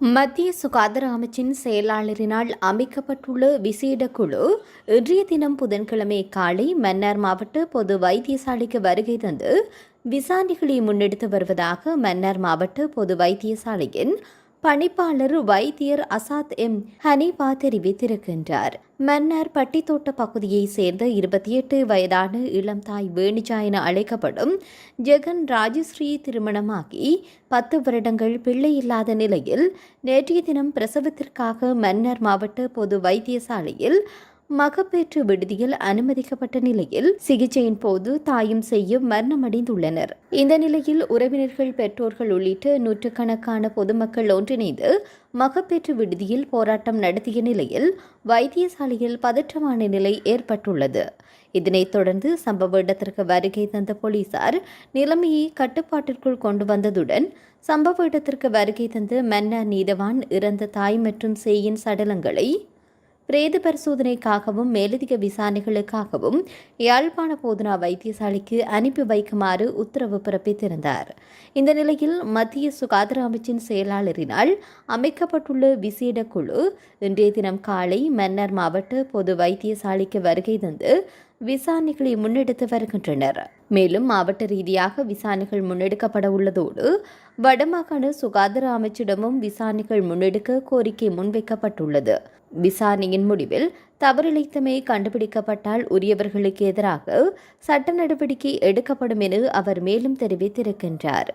மத்திய சுகாதார அமைச்சின் செயலாளரினால் அமைக்கப்பட்டுள்ள விசேட குழு இன்றைய தினம் புதன்கிழமை காலை மன்னார் மாவட்ட பொது வைத்தியசாலைக்கு வருகை தந்து விசாரணைகளை முன்னெடுத்து வருவதாக மன்னார் மாவட்ட பொது வைத்தியசாலையின் பணிப்பாளர் வைத்தியர் அசாத் எம். ஹனீபா தெரிவித்திருக்கின்றார். மன்னார் பட்டித்தோட்ட பகுதியைச் சேர்ந்த இருபத்தி எட்டு வயதான இளம் தாய் வேணிஜா என அழைக்கப்படும் ஜெகன் ராஜஸ்ரீ திருமணமாகி பத்து வருடங்கள் பிள்ளை இல்லாத நிலையில் நேற்றைய தினம் பிரசவத்திற்காக மன்னர் மாவட்ட பொது வைத்தியசாலையில் மகப்பேற்று விடுதியில் அனுமதிக்கப்பட்ட நிலையில் சிகிச்சையின் போது தாயும் செய்யும் மரணமடைந்துள்ளனர் இந்த நிலையில் உறவினர்கள் பெற்றோர்கள் உள்ளிட்ட நூற்றுக்கணக்கான பொதுமக்கள் ஒன்றிணைந்து மகப்பேற்று விடுதியில் போராட்டம் நடத்திய நிலையில் வைத்தியசாலையில் பதற்றமான நிலை ஏற்பட்டுள்ளது. இதனைத் தொடர்ந்து சம்பவ இடத்திற்கு வருகை தந்த போலீசார் நிலைமையை கட்டுப்பாட்டிற்குள் கொண்டு வந்ததுடன் சம்பவ இடத்திற்கு வருகை தந்து மன்னா நீதவான் இறந்த தாய் மற்றும் சேயின் சடலங்களை பிரேத பரிசோதனைக்காகவும் மேலதிக விசாரணைகளுக்காகவும் யாழ்ப்பாண போதனா வைத்தியசாலைக்கு அனுப்பி வைக்குமாறு உத்தரவு பிறப்பித்திருந்தார். இந்த நிலையில் மத்திய சுகாதார அமைச்சின் செயலாளரினால் அமைக்கப்பட்டுள்ள விசேட குழு இன்றைய தினம் காலை மன்னர் மாவட்ட பொது வைத்தியசாலைக்கு வருகை தந்து விசாரணைகளை முன்னெடுத்து வருகின்றனர். மேலும் மாவட்ட ரீதியாக விசாரணைகள் முன்னெடுக்கப்பட உள்ளதோடு வடமாகாண சுகாதார அமைச்சிடமும் விசாரணைகள் முன்னெடுக்க கோரிக்கை முன்வைக்கப்பட்டுள்ளது. விசாரணையின் முடிவில் தவறிழைத்தமை கண்டுபிடிக்கப்பட்டால் உரியவர்களுக்கு எதிராக சட்ட நடவடிக்கை எடுக்கப்படும் என அவர் மேலும் தெரிவித்திருக்கின்றார்.